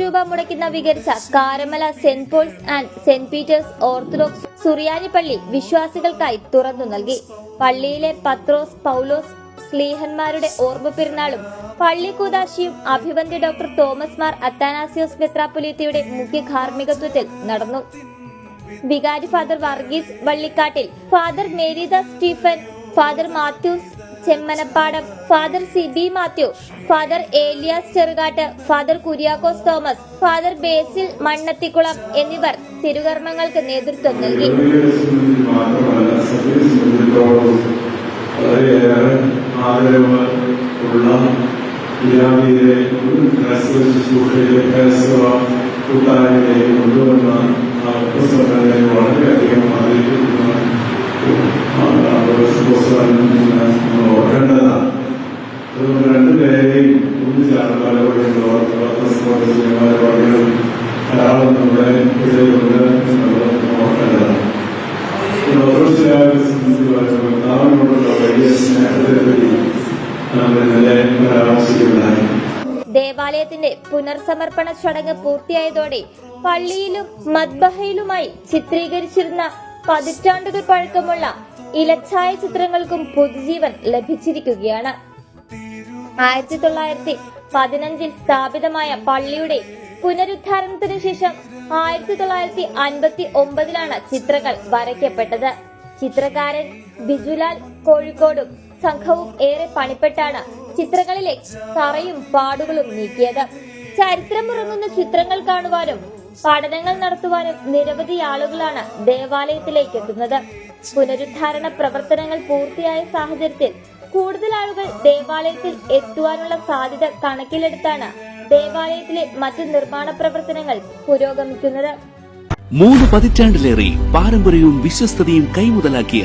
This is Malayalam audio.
രൂപ മുടക്കുന്ന നവീകരിച്ച Karamala Saint Paul's and Saint Peter's Orthodox സുറിയാനി പള്ളി വിശ്വാസികൾക്കായി തുറന്നു നൽകി. പള്ളിയിലെ പത്രോസ് പൗലോസ് സ്ലീഹന്മാരുടെ ഓർമ്മ പെരുന്നാളും പള്ളി കൂതാശിയും അഭിവന്ദ്യ ഡോക്ടർ തോമസ് മാർ അത്താനാസിയോസ് മെത്രാപ്പൊലീത്തയുടെ മുഖ്യ കാർമ്മികത്വത്തിൽ നടന്നു. വികാരി father Varghese Vallikattil father Marydas Stephen father Mathews Chemmanappadam. Father C B Mathew father Elias Cherukattu father Kuriakose Thomas father Basil Mannathikulam എന്നിവർ തിരുകർമ്മങ്ങൾക്ക് നേതൃത്വം നൽകി. കൊണ്ടുവന്ന വളരെയധികം ദേവാലയത്തിന്റെ പുനർസമർപ്പണ ചടങ്ങ് പൂർത്തിയായതോടെ പള്ളിയിലും മദ്ബഹയിലുമായി ചിത്രീകരിച്ചിരുന്ന പതിറ്റാണ്ടുകൾ പഴക്കമുള്ള ഇലച്ചായ ചിത്രങ്ങൾക്കും പുതുജീവൻ ലഭിച്ചിരിക്കുകയാണ്. ആയിരത്തി തൊള്ളായിരത്തി പതിനഞ്ചിൽ സ്ഥാപിതമായ പള്ളിയുടെ പുനരുദ്ധാരണത്തിന് ശേഷം ആയിരത്തി തൊള്ളായിരത്തി അൻപത്തി ഒമ്പതിലാണ് ചിത്രങ്ങൾ വരയ്ക്കപ്പെട്ടത്. ചിത്രകാരൻ ബിജുലാൽ കോഴിക്കോടും സംഘവും ഏറെ പണിപ്പെട്ടാണ് ചിത്രങ്ങളിലെ തറയും പാടുകളും നീക്കിയത്. ചരിത്രമുറങ്ങുന്ന ചിത്രങ്ങൾ കാണുവാനും പഠനങ്ങൾ നടത്തുവാനും നിരവധി ആളുകളാണ് ദേവാലയത്തിലേക്ക് എത്തുന്നത്. പുനരുദ്ധാരണ പ്രവർത്തനങ്ങൾ പൂർത്തിയായ സാഹചര്യത്തിൽ കൂടുതൽ ആളുകൾ ദേവാലയത്തിൽ എത്തുവാനുള്ള സാധ്യത കണക്കിലെടുത്താണ് ദേവാലയത്തിലെ മറ്റ് നിർമ്മാണ പ്രവർത്തനങ്ങൾ പുരോഗമിക്കുന്നത്. മൂന്ന് പതിറ്റാണ്ടിലേറെ പാരമ്പര്യവും വിശ്വസ്തതയും കൈമുതലാക്കിയ